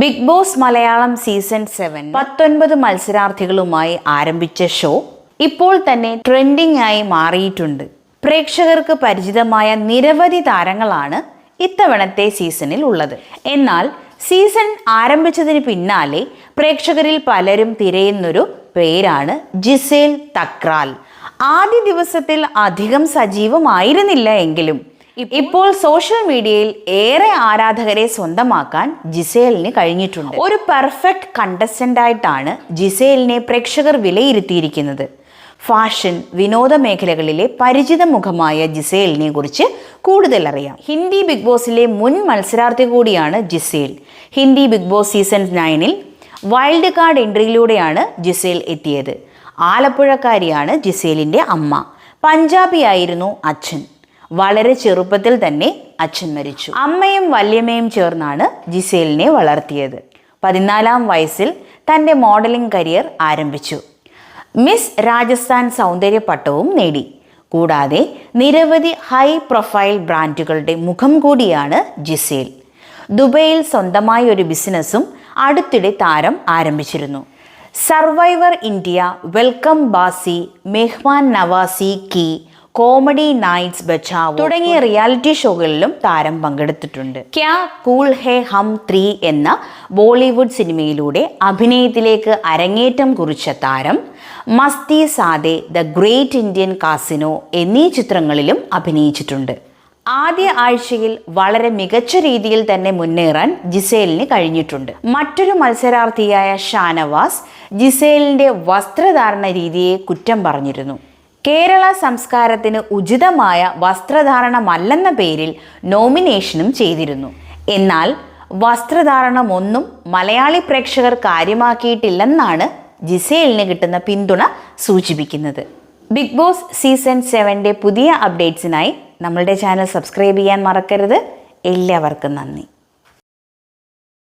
Big boss Malayalam season seven പത്തൊൻപത് മത്സരാർത്ഥികളുമായി ആരംഭിച്ച ഷോ ഇപ്പോൾ തന്നെ ട്രെൻഡിംഗ് ആയി മാറിയിട്ടുണ്ട്. പ്രേക്ഷകർക്ക് പരിചിതമായ നിരവധി താരങ്ങളാണ് ഇത്തവണത്തെ സീസണിൽ ഉള്ളത്. എന്നാൽ സീസൺ ആരംഭിച്ചതിന് പിന്നാലെ പ്രേക്ഷകരിൽ പലരും തിരയുന്നൊരു പേരാണ് ജിസേൽ തക്രാൽ. ആദ്യ ദിവസത്തിൽ അധികം സജീവമായിരുന്നില്ല എങ്കിലും ഇപ്പോൾ സോഷ്യൽ മീഡിയയിൽ ഏറെ ആരാധകരെ സ്വന്തമാക്കാൻ ജിസേലിന് കഴിഞ്ഞിട്ടുണ്ട്. ഒരു പെർഫെക്റ്റ് കണ്ടസ്റ്റന്റ് ആയിട്ടാണ് ജിസേലിനെ പ്രേക്ഷകർ വിലയിരുത്തിയിരിക്കുന്നത്. ഫാഷൻ വിനോദ മേഖലകളിലെ പരിചിത മുഖമായ ജിസേലിനെ കുറിച്ച് കൂടുതൽ അറിയാം. ഹിന്ദി ബിഗ് ബോസിലെ മുൻ മത്സരാർത്ഥി കൂടിയാണ് Gizele. Hindi big boss season നയനിൽ wild card എൻട്രിയിലൂടെയാണ് ജിസേൽ എത്തിയത്. ആലപ്പുഴക്കാരിയാണ് ജിസേലിന്റെ അമ്മ. പഞ്ചാബിയായിരുന്നു അച്ഛൻ. വളരെ ചെറുപ്പത്തിൽ തന്നെ അച്ഛൻ മരിച്ചു. അമ്മയും വല്യമ്മയും ചേർന്നാണ് ജിസേലിനെ വളർത്തിയത്. പതിനാലാം വയസ്സിൽ തന്റെ മോഡലിംഗ് കരിയർ ആരംഭിച്ചു. മിസ് രാജസ്ഥാൻ സൗന്ദര്യ പട്ടവും നേടി. കൂടാതെ നിരവധി ഹൈ പ്രൊഫൈൽ ബ്രാൻഡുകളുടെ മുഖം കൂടിയാണ് ജിസേൽ. ദുബൈയിൽ സ്വന്തമായ ഒരു ബിസിനസ്സും അടുത്തിടെ താരം ആരംഭിച്ചിരുന്നു. Survivor India welcome Baazi Mehmaan Nawazi ki comedy nights Bachao തുടങ്ങിയ റിയാലിറ്റി ഷോകളിലും താരം പങ്കെടുത്തിട്ടുണ്ട്. ക്യാ കൂൾ ഹേ ഹം ത്രീ എന്ന ബോളിവുഡ് സിനിമയിലൂടെ അഭിനയത്തിലേക്ക് അരങ്ങേറ്റം കുറിച്ച താരം Mastizaade the great Indian casino എന്നീ ചിത്രങ്ങളിലും അഭിനയിച്ചിട്ടുണ്ട്. ആദ്യ ആഴ്ചയിൽ വളരെ മികച്ച രീതിയിൽ തന്നെ മുന്നേറാൻ ജിസേലിന് കഴിഞ്ഞിട്ടുണ്ട്. മറ്റൊരു മത്സരാർത്ഥിയായ ഷാനവാസ് ജിസേലിന്റെ വസ്ത്രധാരണ രീതിയെ കുറ്റം പറഞ്ഞിരുന്നു. കേരള സംസ്കാരത്തിന് ഉചിതമായ വസ്ത്രധാരണമല്ലെന്ന പേരിൽ നോമിനേഷനും ചെയ്തിരുന്നു. എന്നാൽ വസ്ത്രധാരണമൊന്നും മലയാളി പ്രേക്ഷകർ കാര്യമാക്കിയിട്ടില്ലെന്നാണ് ജിസേലിന് കിട്ടുന്ന പിന്തുണ സൂചിപ്പിക്കുന്നത്. ബിഗ് ബോസ് സീസൺ സെവന്റെ പുതിയ അപ്ഡേറ്റ്സിനായി നമ്മളുടെ ചാനൽ സബ്സ്ക്രൈബ് ചെയ്യാൻ മറക്കരുത്. എല്ലാവർക്കും നന്ദി.